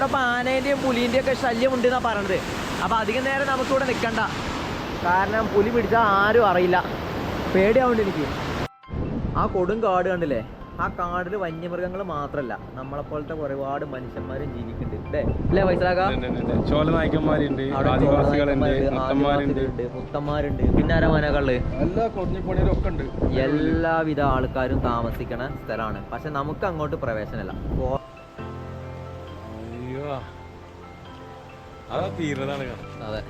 ഇവിടെ ഇപ്പൊ ആനേന്റെയും പുലിന്റെയും ഒക്കെ ശല്യം ഉണ്ട് എന്നാ പറയണത്. അപ്പൊ അധികം നേരം നമുക്കിവിടെ നിൽക്കണ്ട കാരണം പുലി പിടിച്ചാൽ ആരും അറിയില്ല. പേടിയാവുണ്ട് എനിക്ക്. ആ കൊടും കാട് കണ്ടില്ലേ? ആ കാടിൽ വന്യമൃഗങ്ങൾ മാത്രല്ല നമ്മളെപ്പോലത്തെ ഒരുപാട് മനുഷ്യന്മാരും ജീവിക്കുന്നുണ്ട്. അല്ലേ അല്ലേ ചോളനായ്ക്കന്മാരുണ്ട്, മുത്തന്മാരുണ്ട്. പിന്നെ അരമനകൾ എല്ലാവിധ ആൾക്കാരും താമസിക്കണ സ്ഥലമാണ് പക്ഷെ നമുക്ക് അങ്ങോട്ട് പ്രവേശനമില്ല. അതാ തീരുന്നതാണ് അതെ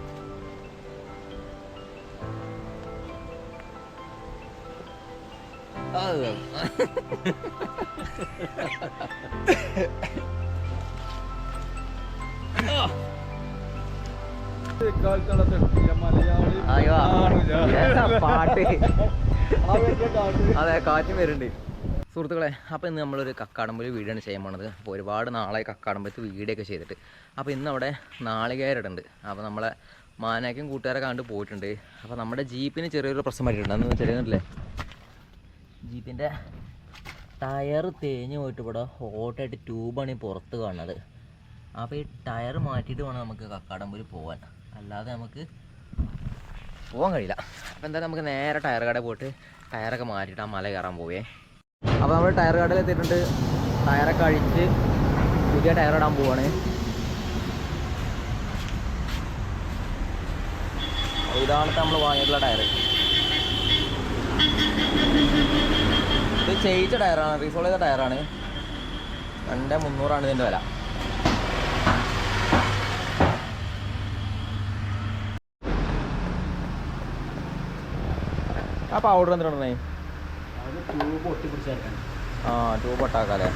പാട്ട് അതെ കാറ്റും വരുന്നുണ്ട് സുഹൃത്തുക്കളെ അപ്പോൾ ഇന്ന് നമ്മളൊരു കക്കാടമ്പൊലി വീടാണ് ചെയ്യാൻ പോണത്. അപ്പോൾ ഒരുപാട് നാളെ കക്കാടമ്പലത്ത് വീടൊക്കെ ചെയ്തിട്ട്. അപ്പോൾ ഇന്ന് അവിടെ നാളികേരടുണ്ട്. അപ്പോൾ നമ്മളെ മാനാക്കും കൂട്ടുകാരെ കണ്ട് പോയിട്ടുണ്ട്. അപ്പോൾ നമ്മുടെ ജീപ്പിന് ചെറിയൊരു പ്രശ്നം പറ്റിയിട്ടുണ്ട് എന്ന് ചെറിയല്ലേ ജീപ്പിന്റെ ടയർ തേഞ്ഞ് പോയിട്ട് ഇവിടെ ഹോട്ടായിട്ട് ട്യൂബാണ് ഈ പുറത്ത് കാണുന്നത് അപ്പോൾ ഈ ടയർ മാറ്റിയിട്ട് വേണം നമുക്ക് കക്കാടമ്പൊലി പോകാൻ അല്ലാതെ നമുക്ക് പോകാൻ കഴിയില്ല. അപ്പോൾ എന്തായാലും നമുക്ക് നേരെ ടയർ കടയിൽ പോയിട്ട് ടയറൊക്കെ മാറ്റിയിട്ട് ആ മല കയറാൻ പോവേ. അപ്പോൾ നമ്മൾ ടയർ കടയിൽ എത്തിയിട്ടുണ്ട്. ടയറൊക്കെ അഴിച്ച് പുതിയ ടയർ ഇടാൻ പോവാണ്. ഇതാണ് നമ്മൾ വാങ്ങിയിട്ടുള്ള ടയർ ഇത് ചെയ്യിച്ച ടയറാണ് റീസോൾ ചെയ്ത ടയറാണ് രണ്ട് മുന്നൂറാണ് ഇതിന്റെ വില. ആ പൗഡർ എന്തിനാണ് ട്യൂബ് ഒട്ടിപ്പിടിച്ചേക്കാൻ ആ ട്യൂബ് ഒട്ടാക്കാല്ലേ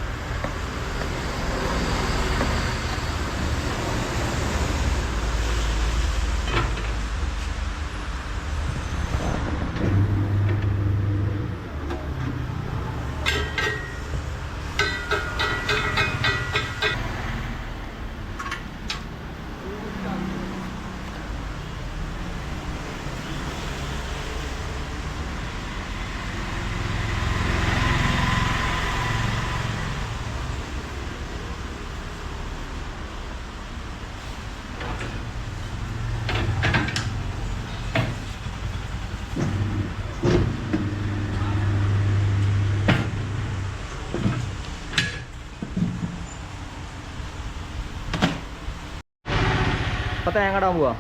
തേങ്ങ ഇടാൻ പോവാ.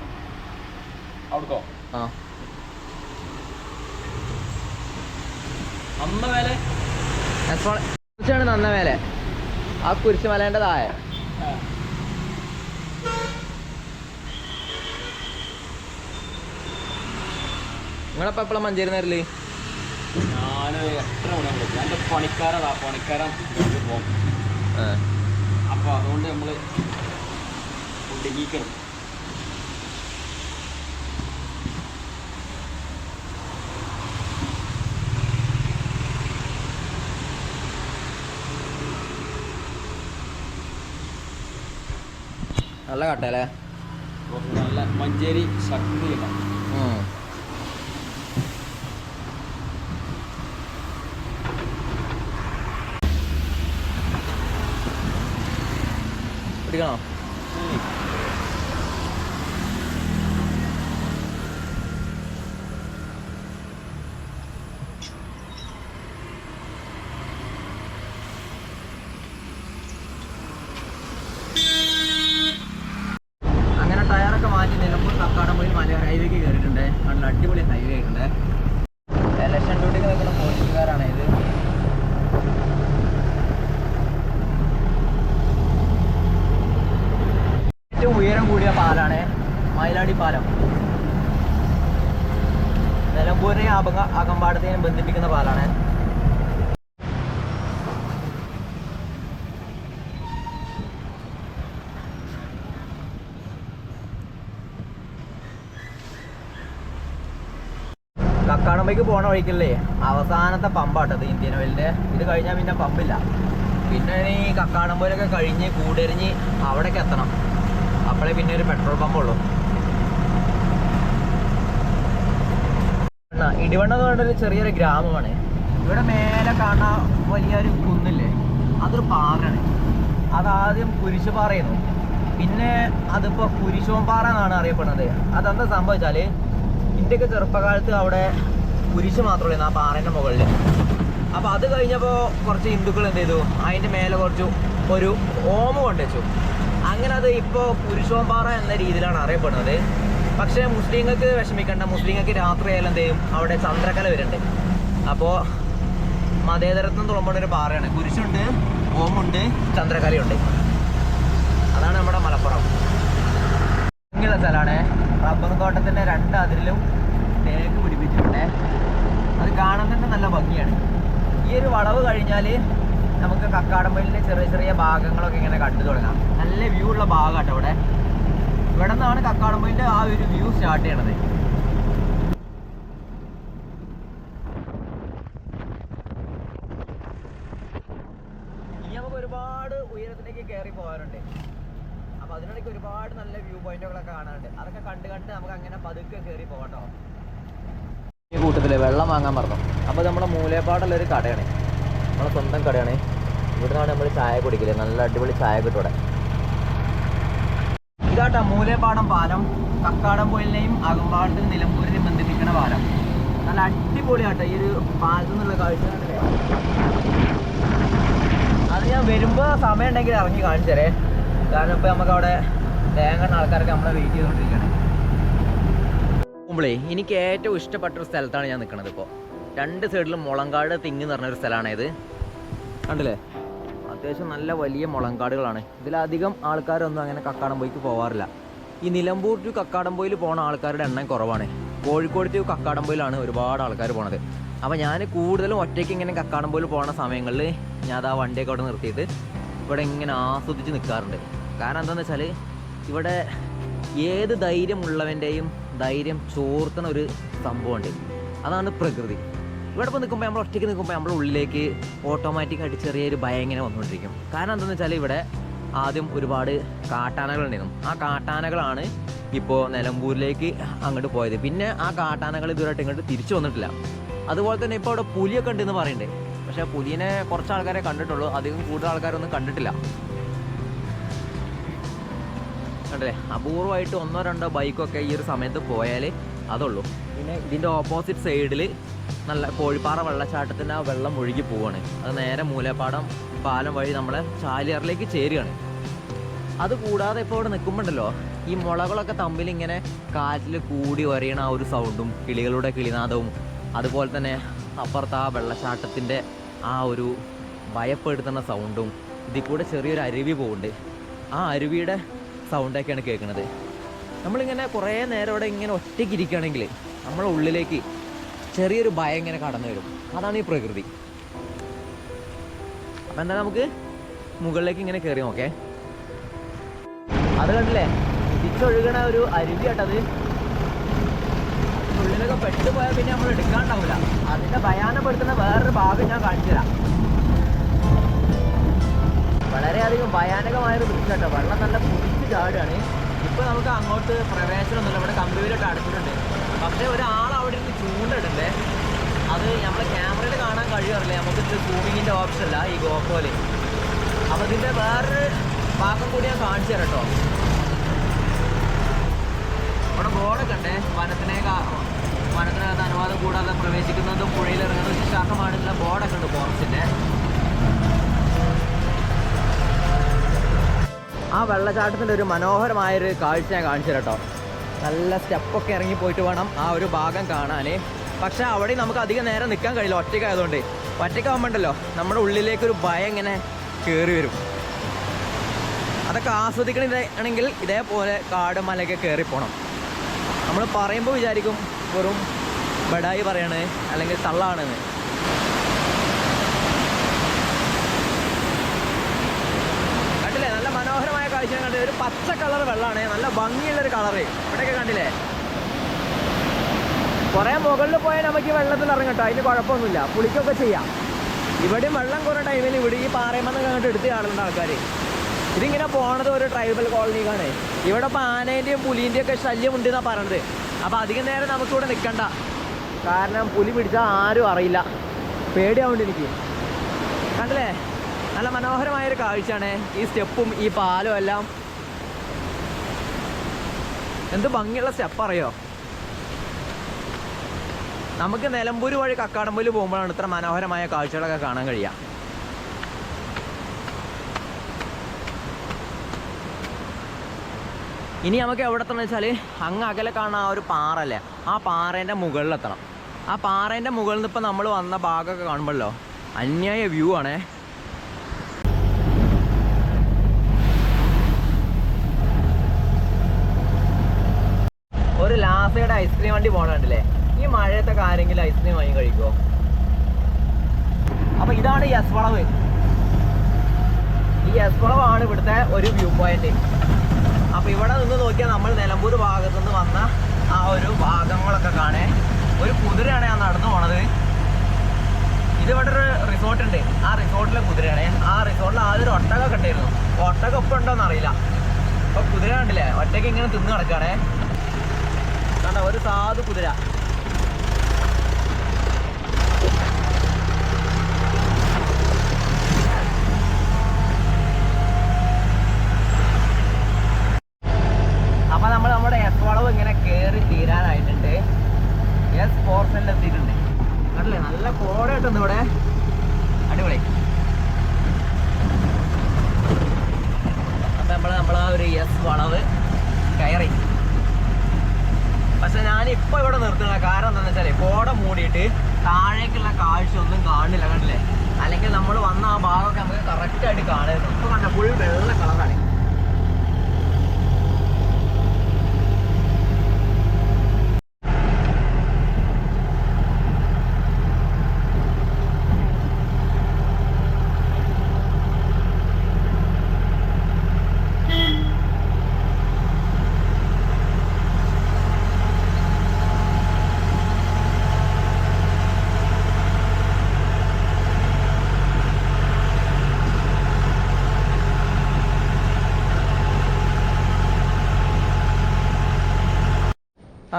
അവിടുക്കോ? ആ. കുരിശാണ് നന്ന മേലെ. ആ കുരിശ് മലേന്റെ താഴെ. നിങ്ങളപ്പോ എപ്പോഴാണ് മഞ്ചേരി നേരിൽ? ഞാൻ എത്ര മണിയാകുമ്പോൾ ഞാൻ പണിക്കാരതാ. പണിക്കാരൻ പോകും അപ്പോൾ അതുകൊണ്ട് നമ്മൾ ഒടുങ്ങിക്കണം നല്ല കട്ടല്ലേ നല്ല മഞ്ചേരി ശക്തിയില്ല പിടിക്കണോ അങ്ങനെ ടയറൊക്കെ മാറ്റി നിലമ്പൂർ കക്കാടംപൊഴി മലയോര ഹൈവേക്ക് കയറിയിട്ടുണ്ട് നല്ല അടിപൊളി ഹൈവേ ആയിട്ടുണ്ട് ഇലക്ഷൻ ഡ്യൂട്ടിക്ക് നിൽക്കുന്ന പോലീസുകാരാണ് ഇത് ഏറ്റവും ഉയരം കൂടിയ പാലാണ് മയിലാടി പാലം. നിലമ്പൂരിനെ അപക അകമ്പാടത്തെയും ബന്ധിപ്പിക്കുന്ന പാലാണ്. കക്കാടമ്പയ്ക്ക് പോണ വഴിക്കല്ലേ അവസാനത്തെ പമ്പാട്ടത് ഇന്ത്യൻ ഓയിലിന്റെ. ഇത് കഴിഞ്ഞാൽ പിന്നെ പമ്പില്ല. പിന്നെ ഈ കക്കാടമ്പയിലൊക്കെ കഴിഞ്ഞ് കൂടെരിഞ്ഞ് അവിടേക്ക് എത്തണം. അപ്പോഴേ പിന്നെ ഒരു പെട്രോൾ പമ്പ് ഉള്ളൂ. ഇടിവണ്ണ എന്ന് പറഞ്ഞൊരു ചെറിയൊരു ഗ്രാമമാണ്. ഇവിടെ മേലെ കാണാൻ വലിയൊരു കുന്നില്ലേ? അതൊരു പാറയാണ്. അതാദ്യം കുരിശുപാറയായിരുന്നു. പിന്നെ അതിപ്പോ കുരിശോമ്പാറ എന്നാണ് അറിയപ്പെടുന്നത്. അതെന്താ സംഭവിച്ചാൽ ഇന്ത്യയ്ക്ക് ചെറുപ്പകാലത്ത് അവിടെ കുരിശ് മാത്രമേ ആ പാറേന്റെ മുകളിൽ. അപ്പോൾ അത് കഴിഞ്ഞപ്പോൾ കുറച്ച് ഹിന്ദുക്കൾ എന്ത് ചെയ്തു? അതിന്റെ മേലെ കുറച്ചു ഒരു ഓമ കൊണ്ടുവച്ചു. അങ്ങനെ അത് ഇപ്പോൾ കുരിശോമ്പാറ എന്ന രീതിയിലാണ് അറിയപ്പെടുന്നത്. പക്ഷേ മുസ്ലിങ്ങൾക്ക് വിഷമിക്കേണ്ട. മുസ്ലിങ്ങൾക്ക് രാത്രി ആയാലും എന്ത് ചെയ്യും? അവിടെ ചന്ദ്രകല വരുന്നുണ്ട്. അപ്പോ മതേതരത്വം തുളമ്പുന്ന ഒരു പാറയാണ്. കുരിശുണ്ട് ഓമുണ്ട് ചന്ദ്രകലയുണ്ട്. അതാണ് നമ്മുടെ മലപ്പുറം. ഇങ്ങനെയുള്ള സ്ഥലമാണ്. റബ്ബർ തോട്ടത്തിന്റെ രണ്ട് അതിരിലും തേക്ക് പിടിപ്പിച്ചിട്ടുണ്ട്. അത് കാണാൻ തന്നെ നല്ല ഭംഗിയാണ്. ഈ ഒരു വളവ് കഴിഞ്ഞാൽ നമുക്ക് കക്കാടമ്പലിന്റെ ചെറിയ ചെറിയ ഭാഗങ്ങളൊക്കെ ഇങ്ങനെ കണ്ടു തുടങ്ങാം. നല്ല വ്യൂ ഉള്ള ഭാഗമാട്ടോ ഇവിടെ ഇവിടെ നിന്നാണ് കക്കാടമ്പലിന്റെ ആ ഒരു വ്യൂ സ്റ്റാർട്ട് ചെയ്യണത്. ഇനി ഒരുപാട് ഉയരത്തിലേക്ക് കയറി പോകാനുണ്ട്. അപ്പൊ അതിനിടയ്ക്ക് ഒരുപാട് നല്ല വ്യൂ പോയിന്റുകളൊക്കെ കാണാനുണ്ട്. അതൊക്കെ കണ്ട് കണ്ട് നമുക്ക് അങ്ങനെ പതുക്കെ കയറി പോകട്ടോ. ഈ കൂട്ടത്തിൽ വെള്ളം വാങ്ങാൻ പറഞ്ഞു അപ്പൊ നമ്മുടെ മൂലേപ്പാടുള്ള ഒരു കടയാണ്. നമ്മളെ സ്വന്തം കടയാണ്. ഇവിടുന്നാണ് നമ്മൾ ചായ കുടിക്കൽ. നല്ല അടിപൊളി ചായ കിട്ടും ഇവിടെ ഇതാട്ടാ മൂലപാടം പാലം. കക്കാടംപൊയിലിനെയും അകമ്പാടത്തിൽ നിലമ്പൂരിനെയും ബന്ധിപ്പിക്കുന്ന പാലം. നല്ല അടിപൊളിയാട്ടോ ഈ ഒരു പാലത്തിൽ നിന്നുള്ള കാഴ്ച കണ്ടില്ലേ? അത് ഞാൻ വരുമ്പോ സമയം ഉണ്ടെങ്കിൽ ഇറങ്ങി കാണിച്ചു തരേ. കാരണം ഇപ്പൊ നമുക്ക് അവിടെ തേങ്ങ ആൾക്കാരൊക്കെ നമ്മളെ വെയിറ്റ് ചെയ്തോണ്ടിരിക്കണേ മുമ്പളേ എനിക്ക് ഏറ്റവും ഇഷ്ടപ്പെട്ട ഒരു സ്ഥലത്താണ് ഞാൻ നിൽക്കുന്നത് ഇപ്പോൾ രണ്ട് സൈഡിലും മുളങ്കാട് തിങ്ങി എന്ന് പറഞ്ഞൊരു സ്ഥലമാണേത്. ഇത് കണ്ടില്ലേ? അത്യാവശ്യം നല്ല വലിയ മുളങ്കാടുകളാണ്. ഇതിലധികം ആൾക്കാരൊന്നും അങ്ങനെ കക്കാടംപൊയ്ക്ക് പോകാറില്ല ഈ നിലമ്പൂർ ടു കക്കാടംപൊയിൽ പോണ ആൾക്കാരുടെ എണ്ണം കുറവാണ്. കോഴിക്കോട് ടു കക്കാടംപൊയിലാണ് ഒരുപാട് ആൾക്കാർ പോണത്. അപ്പോൾ ഞാൻ കൂടുതലും ഒറ്റയ്ക്ക് ഇങ്ങനെ കക്കാടംപൊയിൽ പോണ സമയങ്ങളിൽ ഞാൻ അത് ആ വണ്ടിയൊക്കെ അവിടെ നിർത്തിയിട്ട് ഇവിടെ ഇങ്ങനെ ആസ്വദിച്ച് നിൽക്കാറുണ്ട് കാരണം എന്താണെന്ന് വെച്ചാൽ ഇവിടെ ഏത് ധൈര്യമുള്ളവന്റെയും ധൈര്യം ചോർത്തുന്ന ഒരു സംഭവമുണ്ട്. അതാണ് പ്രകൃതി. ഇവിടെ ഇപ്പോൾ നിൽക്കുമ്പോൾ നമ്മൾ ഒറ്റയ്ക്ക് നിൽക്കുമ്പോൾ നമ്മുടെ ഉള്ളിലേക്ക് ഓട്ടോമാറ്റിക്കായിട്ട് ചെറിയൊരു ഭയം ഇങ്ങനെ വന്നുകൊണ്ടിരിക്കും. കാരണം എന്താണെന്ന് വെച്ചാൽ ഇവിടെ ആദ്യം ഒരുപാട് കാട്ടാനകൾ ഉണ്ടായിരുന്നു ആ കാട്ടാനകളാണ് ഇപ്പോൾ നിലമ്പൂരിലേക്ക് അങ്ങോട്ട് പോയത്. പിന്നെ ആ കാട്ടാനകൾ ഇതുവരെയായിട്ട് ഇങ്ങോട്ട് തിരിച്ചു വന്നിട്ടില്ല. അതുപോലെ തന്നെ ഇപ്പോൾ അവിടെ പുലിയൊക്കെ ഉണ്ടെന്ന് പറയുന്നുണ്ട്. പക്ഷേ പുലിനെ കുറച്ച് ആൾക്കാരെ കണ്ടിട്ടുള്ളൂ. അധികം കൂടുതൽ ആൾക്കാരൊന്നും കണ്ടിട്ടില്ല. കണ്ടല്ലേ? അപൂർവമായിട്ട് ഒന്നോ രണ്ടോ ബൈക്കൊക്കെ ഈ ഒരു സമയത്ത് പോയാൽ അതുള്ളൂ. പിന്നെ ഇതിന്റെ ഓപ്പോസിറ്റ് സൈഡിൽ നല്ല കോഴിപ്പാറ വെള്ളച്ചാട്ടത്തിന്റെ ആ വെള്ളം ഒഴുകി പോവാണ്. അത് നേരെ മൂലപ്പാടം പാലം വഴി നമ്മളെ ചാലിയാറിലേക്ക് ചേരുകയാണ്. അത് കൂടാതെ ഇപ്പോൾ ഇവിടെ നിൽക്കുമ്പോണ്ടല്ലോ ഈ മുളകളൊക്കെ തമ്മിൽ ഇങ്ങനെ കാറ്റിൽ കൂടി വരയണ ആ ഒരു സൗണ്ടും കിളികളുടെ കിളിനാദവും അതുപോലെ തന്നെ അപ്പുറത്ത് ആ വെള്ളച്ചാട്ടത്തിന്റെ ആ ഒരു ഭയപ്പെടുത്തുന്ന സൗണ്ടും ഇതിൽ കൂടെ ചെറിയൊരു അരുവി പോകുന്നുണ്ട് ആ അരുവിയുടെ സൗണ്ടൊക്കെയാണ് കേൾക്കുന്നത്. നമ്മളിങ്ങനെ കുറേ നേരം ഇവിടെ ഇങ്ങനെ ഒറ്റയ്ക്ക് ഇരിക്കുകയാണെങ്കിൽ നമ്മളെ ഉള്ളിലേക്ക് ചെറിയൊരു ഭയം ഇങ്ങനെ കടന്നു വരും. അതാണ് ഈ പ്രകൃതി. അപ്പം എന്താ നമുക്ക് മുകളിലേക്ക് ഇങ്ങനെ കയറി നോക്കേ. അത് കണ്ടില്ലേ? തിരിച്ചൊഴുകണ ഒരു അരുവിയാട്ടത് ഉള്ളിലൊക്കെ പെട്ടു പോയാൽ പിന്നെ നമ്മൾ എടുക്കാണ്ടാവില്ല അതിന്റെ ഭയാനപ്പെടുത്തുന്ന വേറൊരു ഭാഗം ഞാൻ കാണിച്ചു തരാം. വളരെയധികം ഭയാനകമായൊരു ദൃശ്യട്ടോ വെള്ളം നല്ല കുടിച്ച് ചാടുകയാണ്. ഇപ്പൊ നമുക്ക് അങ്ങോട്ട് പ്രവേശനമൊന്നുമില്ല. ഇവിടെ കമ്പ്യൂട്ടർ അടച്ചിട്ടുണ്ട്. പക്ഷേ ഒരാൾ അവിടെ ഇരുന്ന് ചൂണ്ടിടണ്ടേ അത് നമ്മളെ ക്യാമറയിൽ കാണാൻ കഴിയാറില്ല നമുക്ക് ഇത് ഓപ്ഷൻ അല്ല ഈ ഗോപോലെ അപ്പോൾ ഇതിന്റെ വേറൊരു ഭാഗം കൂടി ഞാൻ കാണിച്ചു തരാം കേട്ടോ. ഇവിടെ ബോർഡൊക്കെ ഉണ്ട്. വനത്തിനെ വനത്തിനകത്ത് അനുവാദം കൂടാതെ പ്രവേശിക്കുന്നതും പുഴയിൽ ഇറങ്ങുന്നതും ശിക്ഷാർഹമാണെന്നുള്ള ബോർഡൊക്കെ ഉണ്ട് ഫോറസ്റ്റിന്റെ ആ വെള്ളച്ചാട്ടത്തിന്റെ ഒരു മനോഹരമായൊരു കാഴ്ച ഞാൻ കാണിച്ചു കേട്ടോ. നല്ല സ്റ്റെപ്പൊക്കെ ഇറങ്ങി പോയിട്ട് വേണം ആ ഒരു ഭാഗം കാണാൻ പക്ഷേ അവിടെ നമുക്ക് അധികം നേരം നിൽക്കാൻ കഴിയില്ല ഒറ്റയ്ക്കായതുകൊണ്ട്. ഒറ്റയ്ക്കാവുമ്പോണ്ടല്ലോ നമ്മുടെ ഉള്ളിലേക്കൊരു ഭയം ഇങ്ങനെ കയറി വരും. അതൊക്കെ ആസ്വദിക്കണമെങ്കിൽ ഇതേപോലെ കാട് മലയൊക്കെ കയറി പോകണം നമ്മൾ പറയുമ്പോൾ വിചാരിക്കും വെറും ബഡായി പറയണേ അല്ലെങ്കിൽ തള്ളാണെന്ന് കണ്ടില്ലേ നല്ല മനോഹരമായ കാഴ്ച കണ്ടത് ഒരു പച്ച കളർ വെള്ളമാണ് നല്ല ഭംഗിയുള്ളൊരു കളറ്. ഇവിടെയൊക്കെ കണ്ടില്ലേ? കുറേ മുകളിൽ പോയാൽ നമുക്ക് ഈ വെള്ളത്തിൽ ഇറങ്ങട്ടോ അതിന് കുഴപ്പമൊന്നുമില്ല. പുളിക്കൊക്കെ ചെയ്യാം. ഇവിടെയും വെള്ളം കുറേ ടൈമിൽ ഇവിടെ ഈ പാറയമെന്നൊക്കെ അങ്ങോട്ട് എടുത്ത് കാണുന്നുണ്ട് ആൾക്കാർ ഇതിങ്ങനെ പോണത് ഒരു ട്രൈബൽ കോളനിക്കാണ് ഇവിടെ ഇപ്പോൾ ആനേന്റെയും പുലീന്റെയും ഒക്കെ ശല്യം ഉണ്ടെന്നാണ് പറയണത്. അപ്പോൾ അധികം നേരം നമുക്കിവിടെ നിൽക്കണ്ട കാരണം പുലി പിടിച്ചാൽ ആരും അറിയില്ല. പേടിയാവുണ്ട് എനിക്ക്. കണ്ടില്ലേ? നല്ല മനോഹരമായ ഒരു കാഴ്ചയാണ് ഈ സ്റ്റെപ്പും ഈ പാലും എല്ലാം. എന്ത് ഭംഗിയുള്ള സ്റ്റെപ്പ് അറിയോ? നമുക്ക് നിലമ്പൂര് വഴി കക്കാടമ്പൂര് പോകുമ്പോഴാണ് ഇത്ര മനോഹരമായ കാഴ്ചകളൊക്കെ കാണാൻ കഴിയുക. ഇനി നമുക്ക് എവിടെ എത്തണം വെച്ചാൽ അങ്ങ് അകലെ കാണുന്ന ആ ഒരു പാറ അല്ലേ ആ പാറേന്റെ മുകളിലെത്തണം. ആ പാറേന്റെ മുകളിൽ നിന്ന് ഇപ്പം നമ്മൾ വന്ന ഭാഗമൊക്കെ കാണുമ്പോഴല്ലോ അന്യായ വ്യൂ ആണേ ഒരു ലാസയുടെ ഐസ്ക്രീം വണ്ടി പോണുണ്ടല്ലേ? ഈ മഴയത്തൊക്കെ ആരെങ്കിലും ഐസ്ക്രീം വാങ്ങി കഴിക്കുമോ അപ്പൊ ഇതാണ് എസ് വളവ് ഈ എസ് വളവാണ് ഇവിടുത്തെ ഒരു വ്യൂ പോയിന്റ് അപ്പൊ ഇവിടെ നിന്ന് നോക്കിയാൽ നമ്മൾ നിലമ്പൂർ ഭാഗത്തു നിന്ന് വന്ന ആ ഒരു ഭാഗങ്ങളൊക്കെ കാണേ. ഒരു കുതിരയാണ് ഞാൻ നടന്നു പോണത്. ഇതിവിടെ ഒരു റിസോർട്ട് ഉണ്ട്. ആ റിസോർട്ടിലെ കുതിരയാണ്. ആ റിസോർട്ടിൽ ആദ്യം ഒരു ഒട്ടക ഉണ്ടായിരുന്നു ഒട്ടക ഒപ്പം ഉണ്ടോന്ന് അറിയില്ല അപ്പൊ കുതിര കണ്ടില്ലേ? ഒറ്റയ്ക്ക് ഇങ്ങനെ തിന്ന് കിടക്കാണേ കണ്ട ഒരു സാധു കുതിര അപ്പൊ നമ്മൾ നമ്മുടെ എസ് വളവ് ഇങ്ങനെ കേറി തീരാനായിട്ടുണ്ട് എസ് പോർഷനിൽ എത്തിയിട്ടുണ്ട് കണ്ടില്ലേ നല്ല കോട കിട്ടുന്നു ഇവിടെ അടിപൊളി അപ്പൊ നമ്മൾ നമ്മളാ ഒരു എസ് വളവ് കയറി പക്ഷെ ഞാൻ ഇപ്പൊ ഇവിടെ നിർത്തുന്ന കാരണം എന്താണെന്ന് വെച്ചാൽ കോട മൂടിയിട്ട് താഴേക്കുള്ള കാഴ്ച ഒന്നും കാണില്ല കണ്ടില്ലേ അല്ലെങ്കിൽ നമ്മൾ വന്ന ആ ഭാഗമൊക്കെ നമുക്ക് കറക്റ്റ് ആയിട്ട് കാണുന്നു ഇപ്പൊ കണ്ട ഫുൾ വെള്ള കളറാണ്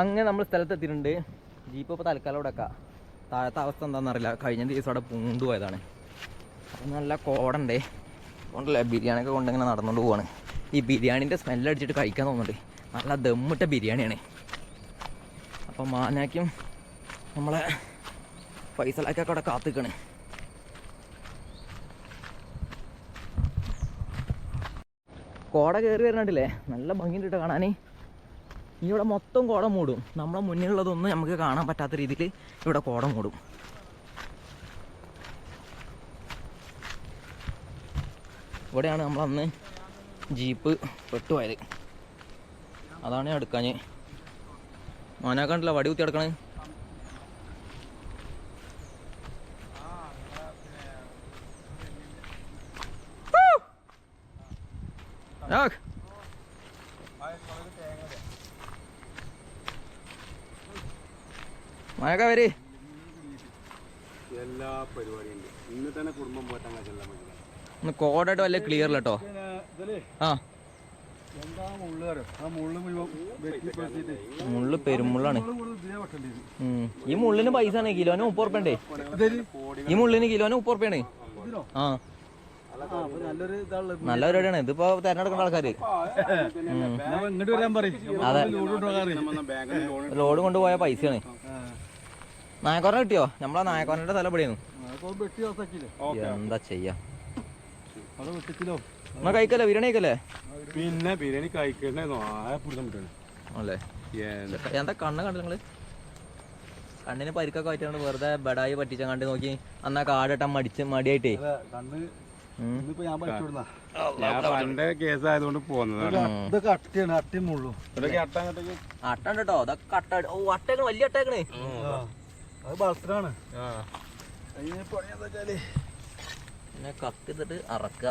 അങ്ങനെ നമ്മൾ സ്ഥലത്തെത്തിയിട്ടുണ്ട്. ജീപ്പ് ഇപ്പോൾ തൽക്കാലം ഇവിടെ വെക്കാം. താഴത്തെ അവസ്ഥ എന്താണെന്നറിയില്ല. കഴിഞ്ഞ ദിവസം അവിടെ പൂണ്ടു പോയതാണ്. അപ്പം നല്ല കോടണ്ടേ. കൊണ്ടല്ലേ ബിരിയാണിയൊക്കെ കൊണ്ടിങ്ങനെ നടന്നുകൊണ്ട് പോവാണ്. ഈ ബിരിയാണീന്റെ സ്മെല്ലടിച്ചിട്ട് കഴിക്കാൻ തോന്നുന്നുണ്ട്. നല്ല ദമ്മിട്ട ബിരിയാണിയാണ്. അപ്പം മാനാക്കും നമ്മളെ ഫൈസലാക്കൊക്കെ അവിടെ കാത്തിക്കണ്. കോട കയറി വരുന്നുണ്ടല്ലേ നല്ല ഭംഗിയുണ്ട് കാണാനേ. ഇനി ഇവിടെ മൊത്തം കോടം മൂടും. നമ്മളെ മുന്നിലുള്ളതൊന്നും നമുക്ക് കാണാൻ പറ്റാത്ത രീതിയിൽ ഇവിടെ കോടം മൂടും. ഇവിടെയാണ് നമ്മളന്ന് ജീപ്പ് പെട്ടുപോയത്. അതാണ് ഞാൻ എടുക്കാൻ. മോനാ കണ്ടില്ല വടി കുത്തി എടുക്കണേ ആഹ് മഴക്ക വരി. എല്ലാ പരിപാടിയും ഉണ്ട് ഇന്ന് തന്നെ കുടുംബം പോറ്റാൻ ഒന്ന് കോടായിട്ട് വല്ല ക്ലിയർ കേട്ടോ ആ. മുള്ളു പെരുമുള്ളാണ്. ഈ മുള്ളിന് പൈസ ആണ് കിലോന് മുപ്പത് ഈ മുള്ളിന് കിലോന് മുപ്പത് ഉറുപ്പ്യാണ് ആ. നല്ല പരിപാടിയാണ്. ഇതിപ്പോ തെരഞ്ഞെടുക്കേണ്ട ആൾക്കാര്. ഇങ്ങോട്ട് വരാൻ പറയും. അതെ. ലോഡ് കൊണ്ടുപോയ പൈസയാണ്. നായക്കോരനെ കിട്ടിയോ? നമ്മളെ നായക്കോരന്റെ തല ദിവസാക്കിയില്ലേ എന്താ ചെയ്യാ? എന്നാ കഴിക്കല്ലേ? ബിരിയാണി കഴിക്കല്ലേ? പിന്നെ ബിരിയാണി കഴിക്കണേ അല്ലേ എന്താ കണ്ണ് കണ്ടില്ല നിങ്ങൾ? കണ്ണിന് പരിക്കൊക്കെ പറ്റാണ്ട് വെറുതെ ബടായി പറ്റിച്ച കണ്ട് നോക്കി. അന്നാ കാടിട്ടാൻ മടിച്ച് മടിയായിട്ടേ. അട്ടി കേട്ടോ അതൊക്കെ അട്ട ഓ അട്ടേക്കണ് വലിയ അട്ടേക്കണ്. അത് വെച്ചാൽ പിന്നെ കത്തിന്നിട്ട് അറക്കുക.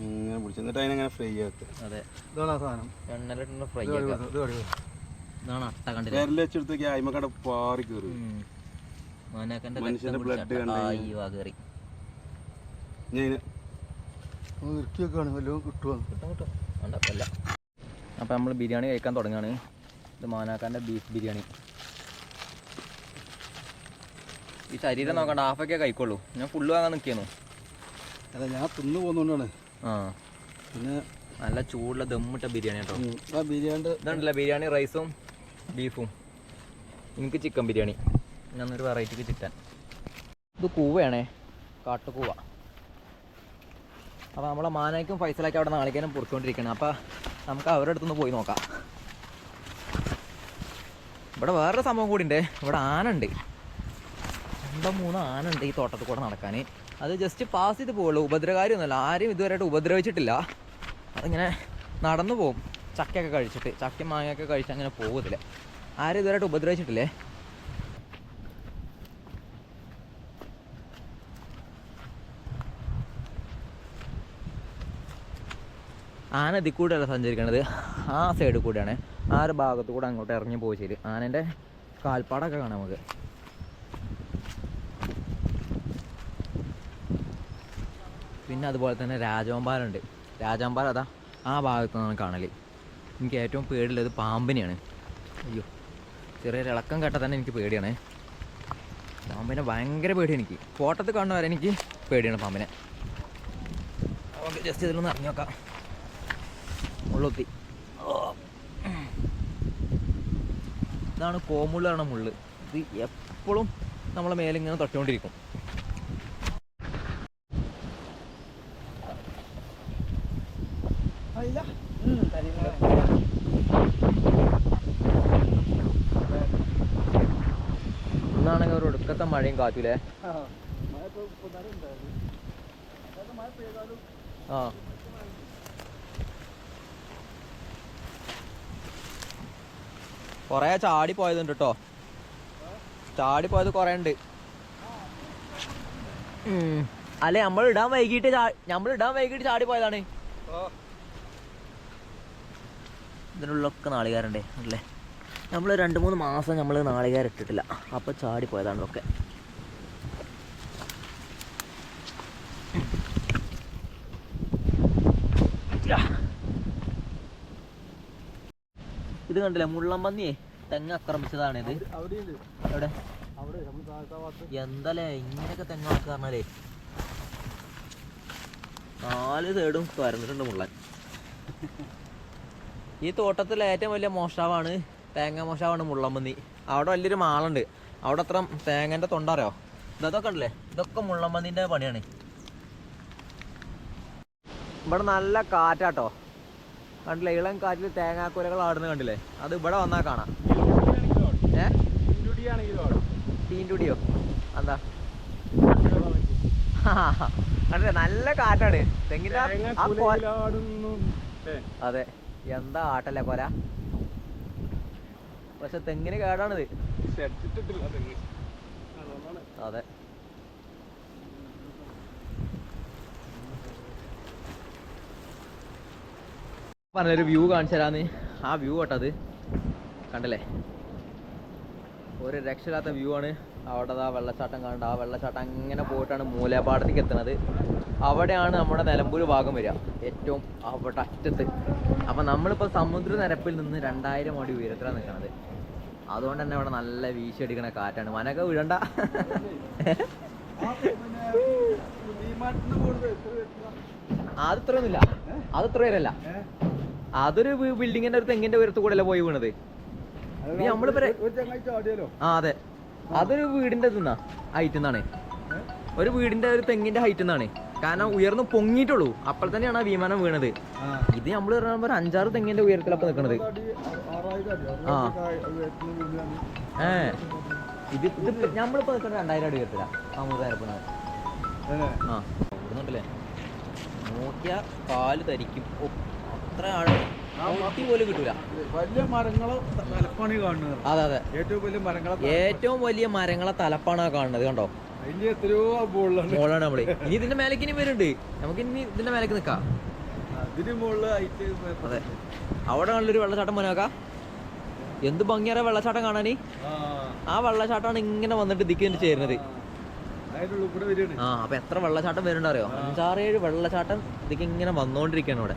ഇങ്ങനെ പിടിച്ചു എന്നിട്ട് അതിനെങ്ങനെ ഫ്രൈ ആക്കുക. അതെ. ഇതാണ് ആ സാധനം. ഫ്രൈ. ഇതാണ് അട്ട കണ്ടില്ല? വിരൽ പാറി കയറി മോനാക്കന്റെ മനുഷ്യന്റെ ഞാൻ വെക്കാണ് വല്ലതും കിട്ടുവാണ് കിട്ടും കിട്ടും. അപ്പം നമ്മൾ ബിരിയാണി കഴിക്കാൻ തുടങ്ങുകയാണ് ഇത് മാനാക്കാന്റെ ബീഫ് ബിരിയാണി. ഈ ശരീരം നോക്കണ്ട ഹാഫൊക്കെ കഴിക്കുള്ളൂ. ഞാൻ ഫുള്ള് വാങ്ങാൻ നിൽക്കുന്നു അല്ല ഞാൻ തിന്നു പോകുന്നോണ്ടാണ് ആ. പിന്നെ നല്ല ചൂടുള്ള ദമ്മിട്ട ബിരിയാണി കേട്ടോ. ബിരിയാണി ഇതുണ്ടല്ലോ ബിരിയാണി റൈസും ബീഫും. എനിക്ക് ചിക്കൻ ബിരിയാണി. ഞാനൊരു വെറൈറ്റിക്ക് ചിക്കൻ. ഇത് കൂവയാണേ കാട്ടുകൂവ. അപ്പോൾ നമ്മളെ മാനയ്ക്കും ഫൈസലാക്കി അവിടെ നാളിക്കാനും പൊറിച്ചുകൊണ്ടിരിക്കണം അപ്പോൾ നമുക്ക് അവരുടെ അടുത്തൊന്ന് പോയി നോക്കാം. ഇവിടെ വേറൊരു സംഭവം കൂടി ഉണ്ട് ഇവിടെ ആന ഉണ്ട്. രണ്ടോ മൂന്നോ ആന ഉണ്ട് ഈ തോട്ടത്തിൽ കൂടെ നടക്കാൻ. അത് ജസ്റ്റ് പാസ് ചെയ്ത് പോകുള്ളൂ ഉപദ്രവകാരിയൊന്നുമല്ല ആരും ഇതുവരെയായിട്ട് ഉപദ്രവിച്ചിട്ടില്ല. അതിങ്ങനെ നടന്നു പോകും ചക്കയൊക്കെ കഴിച്ചിട്ട്. ചക്കയും മാങ്ങയൊക്കെ കഴിച്ച് അങ്ങനെ പോകത്തില്ല ആരും ഇതുവരെയായിട്ട് ഉപദ്രവിച്ചിട്ടില്ലേ? ആന കൂടെയല്ല സഞ്ചരിക്കണത്. ആ സൈഡ് കൂടെയാണ്. ആ ഒരു ഭാഗത്തു കൂടെ അങ്ങോട്ട് ഇറങ്ങി പോയി ശരി ആനന്റെ കാൽപ്പാടൊക്കെ കാണാം നമുക്ക്. പിന്നെ അതുപോലെ തന്നെ രാജവമ്പാലുണ്ട്. രാജവമ്പാല അതാ ആ ഭാഗത്ത് നിന്നാണ് കാണൽ എനിക്ക് ഏറ്റവും പേടിയുള്ളത് പാമ്പിനെയാണ്. അയ്യോ ചെറിയൊരു ഇളക്കം കേട്ടാൽ തന്നെ എനിക്ക് പേടിയാണ്. പാമ്പിനെ ഭയങ്കര പേടി എനിക്ക്. ഫോട്ടോത്ത് കാണുന്ന വരെ എനിക്ക് പേടിയാണ് പാമ്പിനെ. നമുക്ക് ജസ്റ്റ് ഇതിലൊന്ന് ഇറങ്ങി നോക്കാം. മുള്ളുത്തി. ഇതാണ് കോമുള്ളാണ് മുള്ള്. ഇത് എപ്പോഴും നമ്മളെ മേലിങ്ങനെ തൊട്ടുകൊണ്ടിരിക്കും ഇന്നാണെങ്കിൽ ഒരു ഒടുക്കത്തെ മഴയും കാറ്റൂലേ? ആ. കൊറേ ചാടി പോയതുണ്ട് കേട്ടോ ചാടി പോയത് കൊറേ ഉണ്ട്. അല്ലെ നമ്മൾ ഇടാൻ വൈകിട്ട് നമ്മൾ ഇടാൻ വൈകിട്ട് ചാടി പോയതാണ്. ഇതിനുള്ളൊക്കെ നാളികാരണ്ടേ അല്ലേ? നമ്മൾ രണ്ട് മൂന്ന് മാസം നമ്മൾ നാളികാരിട്ടിട്ടില്ല ഇട്ടിട്ടില്ല. അപ്പോൾ ചാടി പോയതാണ് ഇതൊക്കെ. കണ്ടില്ലേ? മുള്ളമ്പന്നിയെ തെങ്ങ് ആക്രമിച്ചതാണ് ഇത് അവിടെയുണ്ട്. എവിടെ? എന്തല്ലേ? ഇങ്ങനെയൊക്കെ തെങ്ങ് ആക്കാറിനാലേ നാല് സൈഡും പരന്നിട്ടുണ്ട് മുള്ളൻ. ഈ തോട്ടത്തിലെ ഏറ്റവും വലിയ മോഷാവാണ് തേങ്ങ മോഷാവാണ് മുള്ളമ്പന്നി അവിടെ വലിയൊരു മാളുണ്ട്. അവിടെ അത്ര തേങ്ങന്റെ തൊണ്ടറിയോ ഇതൊക്കെ ഉണ്ടല്ലേ ഇതൊക്കെ മുള്ളമ്പന്നിന്റെ പണിയാണ്. ഇവിടെ നല്ല കാറ്റാട്ടോ. കണ്ടില്ലേ? ഇളം കാറ്റിൽ തേങ്ങാക്കുലകൾ ആടുന്നത് കണ്ടില്ലേ? അത് ഇവിടെ വന്നാൽ കാണാം. ഏ? ടീന്റുടിയോ എന്താ? കണ്ടില്ലേ? നല്ല കാറ്റാണ്. തെങ്ങിന്റെ അതെ. എന്താ ആട്ടല്ലേ കൊല പക്ഷെ തെങ്ങിന് കേടാണിത്. അതെ. പറഞ്ഞൊരു വ്യൂ കാണിച്ചു തരാന്ന് ആ വ്യൂ കേട്ടത് കണ്ടല്ലേ? ഒരു രക്ഷയില്ലാത്ത വ്യൂ ആണ്. അവിടെ ആ വെള്ളച്ചാട്ടം കാണണ്ട ആ വെള്ളച്ചാട്ടം അങ്ങനെ പോയിട്ടാണ് മൂലപാടത്തേക്ക് എത്തുന്നത്. അവിടെയാണ് നമ്മുടെ നിലമ്പൂർ ഭാഗം വരിക. ഏറ്റവും അവിടെ അറ്റത്ത്. അപ്പം നമ്മളിപ്പോൾ സമുദ്ര നിരപ്പിൽ നിന്ന് രണ്ടായിരം അടി ഉയരത്തിലാണ് നിൽക്കുന്നത് അതുകൊണ്ട് തന്നെ അവിടെ നല്ല വീശിയടിക്കണ കാറ്റാണ്. മനൊക്കെ വിഴണ്ട. അത് ഇത്രയൊന്നുമില്ല. അത് ഇത്ര വരല്ല അതൊരു ബിൽഡിങ്ങിന്റെ ഒരു തെങ്ങിന്റെ ഉയരത്ത് കൂടെ പോയി വീണത്? നമ്മളിപ്പോ ആ അതെ. അതൊരു വീടിന്റെ തിന്നാ ഹൈറ്റ് നിന്നാണ് ഒരു വീടിന്റെ ഒരു തെങ്ങിന്റെ ഹൈറ്റ് നിന്നാണ് കാരണം ഉയർന്ന് പൊങ്ങിയിട്ടുള്ളൂ. അപ്പോൾ തന്നെയാണ് ആ വിമാനം വീണത്. ഇത് നമ്മൾ പറയുമ്പോൾ ഒരു അഞ്ചാറ് തെങ്ങിന്റെ ഉയരത്തിലപ്പം നിൽക്കുന്നത് ആ. ആ ഏ. ഇത് ഇത് നമ്മളിപ്പോ നിൽക്കുന്നത് രണ്ടായിരം അടി ഉയരത്തില. സമുദായപ്പണത് ആ. നോക്കിയാ കാൽ തരിക്കും അത്ര പോലും കിട്ടൂല. വലിയ മരങ്ങളെ തലപ്പാണ് കാണുന്നത്. അതെ അതെ. ഏറ്റവും വലിയ മരങ്ങളെ ഏറ്റവും വലിയ മരങ്ങളെ തലപ്പാണ് കാണുന്നത് കണ്ടോ? എത്രയോ മോളാണ് നമ്മൾ. ഇനി ഇതിന്റെ മേലേക്ക് ഇനി വരുന്നുണ്ട്. നമുക്ക് ഇനി ഇതിന്റെ മേലേക്ക് നിക്കാം അതിന് ഹൈറ്റ് അതെ. അവിടെ നല്ലൊരു വെള്ളച്ചാട്ടം പോനാക്കാ എന്ത് ഭംഗിയാറ വെള്ളച്ചാട്ടം കാണാനി ആ. വെള്ളച്ചാട്ടമാണ് ഇങ്ങനെ വന്നിട്ട് ഇതിക്ക് ചേരുന്നത്. ആ. അപ്പൊ എത്ര വെള്ളച്ചാട്ടം വരുന്നുണ്ടറിയോ അഞ്ചാറേഴ് വെള്ളച്ചാട്ടം ഇതിക്ക് ഇങ്ങനെ വന്നോണ്ടിരിക്കുകയാണ് ഇവിടെ.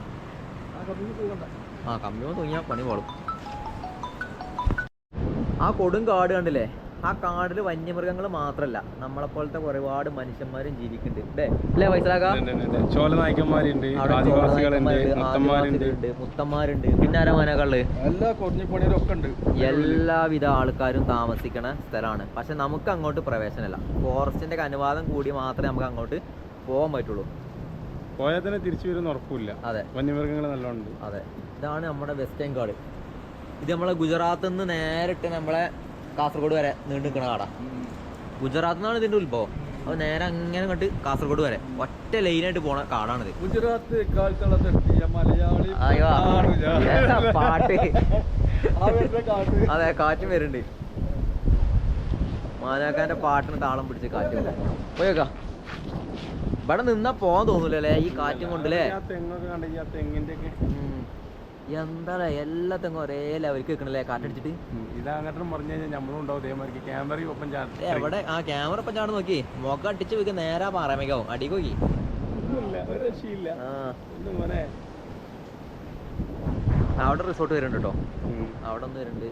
ആ കമ്പനി പോകണ്ട ആ പണി പോളും ആ കൊടും കാട് കണ്ടില്ലേ? ആ കാടിൽ വന്യമൃഗങ്ങൾ മാത്രമല്ല നമ്മളെപ്പോലത്തെ ഒരുപാട് മനുഷ്യന്മാരും ജീവിക്കുന്നുണ്ട്. അല്ലേ അല്ലേ മുത്തന്മാരുണ്ട്. മുത്തന്മാരുണ്ട്. പിന്നെ അരമാനകൾ എല്ലാവിധ ആൾക്കാരും താമസിക്കണ സ്ഥലമാണ് പക്ഷെ നമുക്ക് അങ്ങോട്ട് പ്രവേശനമില്ല. ഫോറസ്റ്റിന്റെ അനുവാദം കൂടി മാത്രമേ നമുക്ക് അങ്ങോട്ട് പോകാൻ പറ്റുള്ളൂ. പോയാൽ തന്നെ തിരിച്ചു വരുന്ന ഉറപ്പില്ല അതെ. വന്യമൃഗങ്ങൾ നല്ലോണം ഉണ്ട് അതെ. ഇതാണ് നമ്മുടെ വെസ്റ്റേൺ കാട് ഇത് നമ്മളെ ഗുജറാത്തിൽ നിന്ന് നേരിട്ട് നമ്മളെ കാസർഗോഡ് വരെ നീണ്ടു നിൽക്കുന്ന കാടാ. ഗുജറാത്തിൽ നിന്നാണ് ഇതിന്റെ ഉത്ഭവം. അപ്പൊ നേരെ അങ്ങനെ കണ്ട് കാസർഗോഡ് വരെ. ഒറ്റ ലൈനായിട്ട് പോണ കാടാണിത്. ഗുജറാത്ത് മലയാളി അയ്യോ എന്താ പാട്ട്? അതെ കാറ്റും വരുന്നുണ്ട്. മാനാക്കാന്റെ പാട്ടിന് താളം പിടിച്ച് കാറ്റ് പോയേക്കാം. ഇവിടെ നിന്നാ പോവാൻ തോന്നൂലല്ലേ? ഈ കാറ്റും കൊണ്ടല്ലേ? ആ തെങ്ങൊക്കെ കണ്ടെങ്കിൽ ആ തെങ്ങിന്റെ ഒക്കെ എന്താ എല്ലാ തെങ്ങും ഒരേ ലെവലിൽ വെക്കണല്ലേ കാറ്റടിച്ചിട്ട്? എവിടെ? ആ ക്യാമറ ഒപ്പം ചാട് നോക്കി. മുഖം അടിച്ച് വെക്ക് നേരാ പാറമേക്കാവും. അടി മോനെ. അവിടെ റിസോർട്ട് വരുന്നുണ്ട് കേട്ടോ. അവിടെ ഒന്ന് വരുന്നുണ്ട്.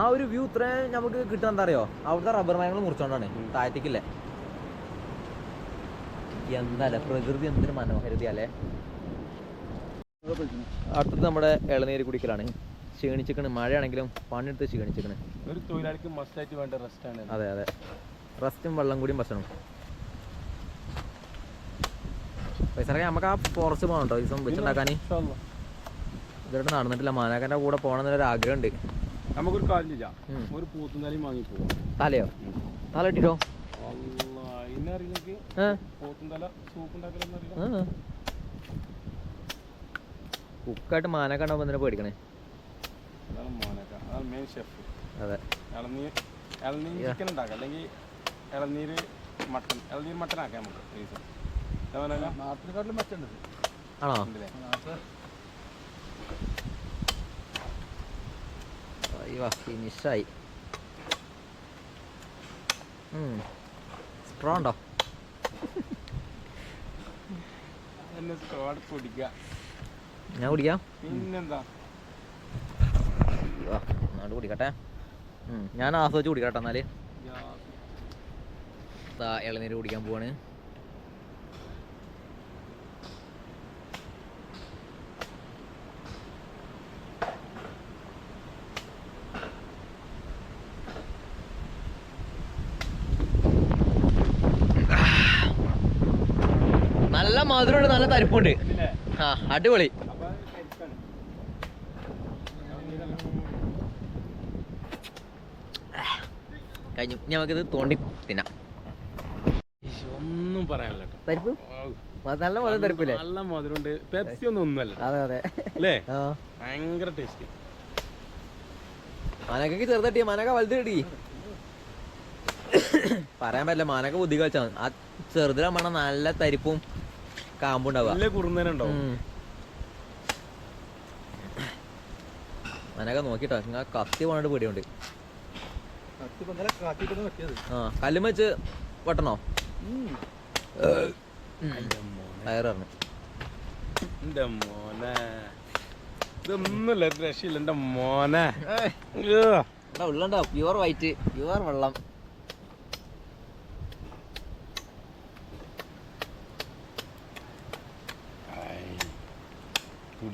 ആ ഒരു വ്യൂ ഇത്രയും നമുക്ക് കിട്ടാൻ എന്താ അറിയോ? അവിടുത്തെ റബ്ബർ മരങ്ങൾ മുറിച്ചോണ്ടാണ്. താഴത്തേക്കില്ലേ? എന്താല്ലേ പ്രകൃതി എന്തൊരു മനോഹരത അല്ലേ? അടുത്തത് നമ്മുടെ ഇളനീര് കുടിക്കലാണ്. ക്ഷീണിച്ചിക്കണ് മഴയാണെങ്കിലും പണിയെടുത്ത് ക്ഷീണിച്ചിക്കണ് ഒരു തൊഴിലാളിക്ക് മസ്റ്റായിട്ട് വേണ്ട റെസ്റ്റ് ആണ്. അതെ അതെ. റെസ്റ്റും വെള്ളം കൂടിയും ഭക്ഷണം. പൈസ നമുക്ക് ആ ഫോറസ്റ്റ് പോകണം കേട്ടോ ദിവസം വെച്ചുണ്ടാക്കാൻ ഇതായിട്ട് ഇതുവരെ നടന്നിട്ടില്ല. മാനാക്കാന്റെ കൂടെ പോകണം എന്നൊരു ആഗ്രഹമുണ്ട്. നമുക്കൊരു കാര്യം ചെയ്യാം ഒരു പൂത്തുന്നാലും വാങ്ങി പോവാം തലയോ? തല ഇട്ടിട്ടോ? അല്ലാ, ഇന്നറിയില്ലെങ്കിൽ ഏ പോത്തുന്തല സൂപ്പ് ഉണ്ടാക്കലെന്ന് അറിയില്ല. ആ. കുക്കായിട്ട് മാനാക്കാണ്ടാവുമ്പോൾ എന്തിനാ പേടിക്കണേ? അതാണ് മോനക്ക. അതാണ് മെയിൻ ഷെഫ് അതെ. ഇളനീർ ഇളനീർ ചിക്കൻ ഉണ്ടാക്കാം. അല്ലെങ്കിൽ ഇളനീര് മട്ടൻ ഇളനീർ മട്ടൻ ആക്കാം നമുക്ക് പ്ലീസ് നാട്ടിനെക്കാട്ടിലും മറ്റുണ്ട് ആണോ? അയ്യോ ഫിനിഷായി സ്ട്രോ പൊടിക്കുക ഞാൻ കുടിക്കാം. പിന്നെന്താ? എന്നാണ്ട് കുടിക്കട്ടെ. ഞാൻ ആസ്വദിച്ച് കുടിക്കട്ടെ എന്നാൽ. ഇളനീര് കുടിക്കാൻ പോവാണ്. നല്ല മധുരമുണ്ട് നല്ല തരിപ്പുണ്ട്. ആ അടിപൊളി. കഴിഞ്ഞു. ഇനി നമുക്കിത് തോണ്ടി തിന്നാം. ഒന്നും പറയാനില്ല തരിപ്പ്? നല്ല മധുരം തരിപ്പില്ലേ? നല്ല മധുരമുണ്ട്. പെപ്സി ഒന്നും ഒന്നുമല്ല അതെ അതെ. അല്ലേ? ഭയങ്കര ടേസ്റ്റി. മാനക്കൊക്കെ ചെറുതട്ടി മാനക്ക വലുത് കിട്ടി പറയാൻ പറ്റില്ല മാനക്ക ബുദ്ധി കളിച്ചാണ് ആ മണ നല്ല തരിപ്പും കാമ്പും ഉണ്ടാവുക നല്ല കുറുന്നേനുണ്ടോ ഉം. മാനക്ക നോക്കിട്ടോ. നിങ്ങൾ കത്തി പോണിട്ട് പേടിയുണ്ട്. ആ കല്ലും വെച്ച് വെട്ടണോ? ടയറിറങ്ങി എന്റെ മോനെ. ഇതൊന്നുമില്ല രക്ഷയില്ല. എന്റെ മോനെ. ഉള്ളണ്ടാവും. പ്യുവർ വൈറ്റ് പ്യുവർ വെള്ളം.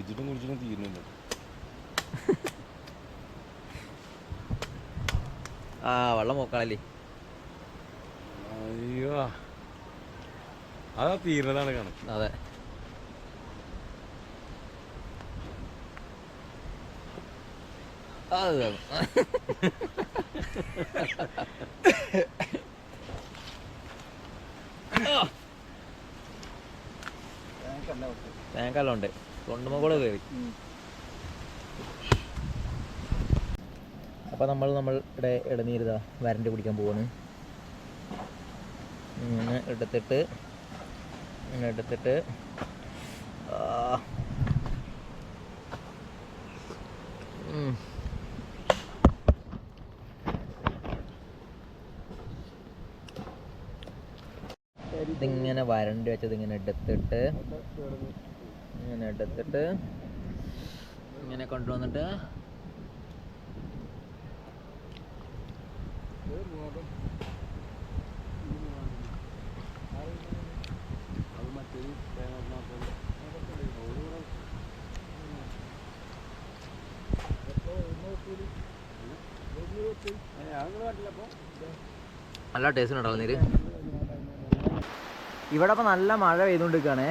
കുടിച്ചിട്ടും കുടിച്ചിട്ടും തീരുന്നില്ല. ആ വെള്ളം നോക്കാണല്ലേ അയ്യോ. അതാ തീരുന്നതാണ് കണക്ക്. അതെ. അത് വേണം. തൊണ്ടുമ്പോ കയറി. അപ്പൊ നമ്മൾ നമ്മളുടെ ഇടനീരുതാ വരണ്ട് കുടിക്കാൻ പോവാണ്. ഇങ്ങനെ എടുത്തിട്ട് ഇങ്ങനെ എടുത്തിട്ട്. ഇതിങ്ങനെ വരണ്ടി വെച്ചത് ഇങ്ങനെ എടുത്തിട്ട് ഇങ്ങനെ എടുത്തിട്ട് ഇങ്ങനെ കൊണ്ടുവന്നിട്ട് നല്ല ടേസ്റ്റ് ഉണ്ടല്ലോ നീര്? ഇവിടെ ഇപ്പോൾ നല്ല മഴ പെയ്തുകൊണ്ടിരിക്കുകയാണേ.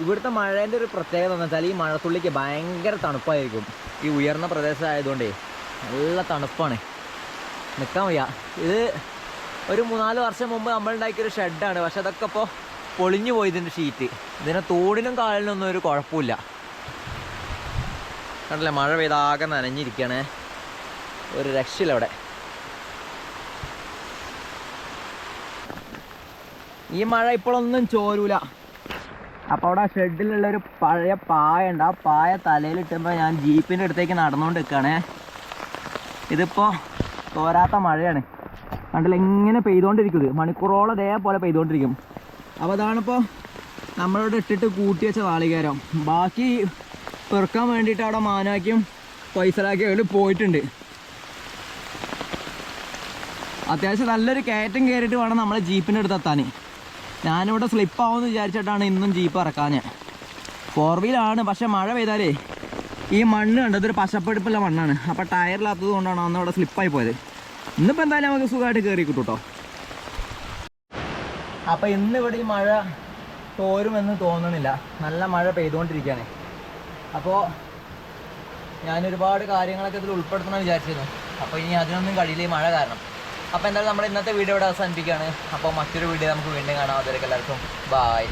ഇവിടുത്തെ മഴേന്റെ ഒരു പ്രത്യേകത എന്ന് വെച്ചാൽ ഈ മഴത്തുള്ളിക്ക് ഭയങ്കര തണുപ്പായിരിക്കും. ഈ ഉയർന്ന പ്രദേശമായതുകൊണ്ടേ നല്ല തണുപ്പാണ്. നിൽക്കാൻ വയ്യ. ഇത് ഒരു മൂന്നാൽ വർഷം മുമ്പ് നമ്മൾ ഉണ്ടാക്കിയൊരു ഷെഡാണ്. പക്ഷെ അതൊക്കെ ഇപ്പോൾ പൊളിഞ്ഞു പോയി ഇതിന്റെ ഷീറ്റ്. ഇതിനെ തോടിനും കാലിനും ഒന്നും ഒരു കുഴപ്പമില്ല. കണ്ടില്ലേ? മഴ പെയ്ത് ആകെ നനഞ്ഞിരിക്കുകയാണ് ഒരു രക്ഷയില്ല അവിടെ. ഈ മഴ ഇപ്പോഴൊന്നും ചോരൂല. അപ്പോൾ അവിടെ ഷെഡിലുള്ള ഒരു പഴയ പായ ഉണ്ട് ആ പായ തലയിലിട്ടുമ്പോൾ ഞാൻ ജീപ്പിന്റെ അടുത്തേക്ക് നടന്നുകൊണ്ട് നിൽക്കുകയാണേ ഇതിപ്പോൾ തോരാത്ത മഴയാണ്. കണ്ടില്ല ഇങ്ങനെ പെയ്തുകൊണ്ടിരിക്കുന്നത് മണിക്കൂറോളം ഇതേപോലെ പെയ്തുകൊണ്ടിരിക്കും അപ്പോൾ അതാണിപ്പോൾ നമ്മളോട് ഇട്ടിട്ട് കൂട്ടി വെച്ച നാളികേരം ബാക്കി പെറുക്കാൻ വേണ്ടിയിട്ട് അവിടെ മാനാക്കിയും പൈസലാക്കിയും അതിൽ പോയിട്ടുണ്ട്. അത്യാവശ്യം നല്ലൊരു കയറ്റം കയറിയിട്ട് വേണം നമ്മളെ ജീപ്പിന്റെ അടുത്ത് എത്താൻ. ഞാനിവിടെ സ്ലിപ്പാവുമെന്ന് വിചാരിച്ചിട്ടാണ് ഇന്നും ജീപ്പ് ഇറക്കാൻ ഫോർ വീലാണ് പക്ഷെ മഴ പെയ്താലേ ഈ മണ്ണ് കണ്ടത് ഇതൊരു പശപ്പെടുപ്പുള്ള മണ്ണാണ്. അപ്പോൾ ടയറില്ലാത്തത് കൊണ്ടാണ് അന്ന് അവിടെ സ്ലിപ്പായി പോയത്. ഇന്നിപ്പോൾ എന്തായാലും നമുക്ക് സുഖമായിട്ട് കയറി കിട്ടും കേട്ടോ അപ്പോൾ ഇന്നിവിടെ ഈ മഴ തോരുമെന്ന് തോന്നുന്നില്ല. നല്ല മഴ പെയ്തുകൊണ്ടിരിക്കുകയാണ്. അപ്പോൾ ഞാൻ ഒരുപാട് കാര്യങ്ങളൊക്കെ ഇതിൽ ഉൾപ്പെടുത്തണം വിചാരിച്ചിരുന്നു. അപ്പോൾ ഇനി അതിനൊന്നും കഴിയില്ല ഈ മഴ കാരണം. അപ്പോൾ എന്തായാലും നമ്മുടെ ഇന്നത്തെ വീഡിയോ ഇവിടെ അവസാനിപ്പിക്കുകയാണ്. അപ്പോൾ മറ്റൊരു വീഡിയോ നമുക്ക് വീണ്ടും കാണാം. അതുവരെ എല്ലാവർക്കും. ബായ്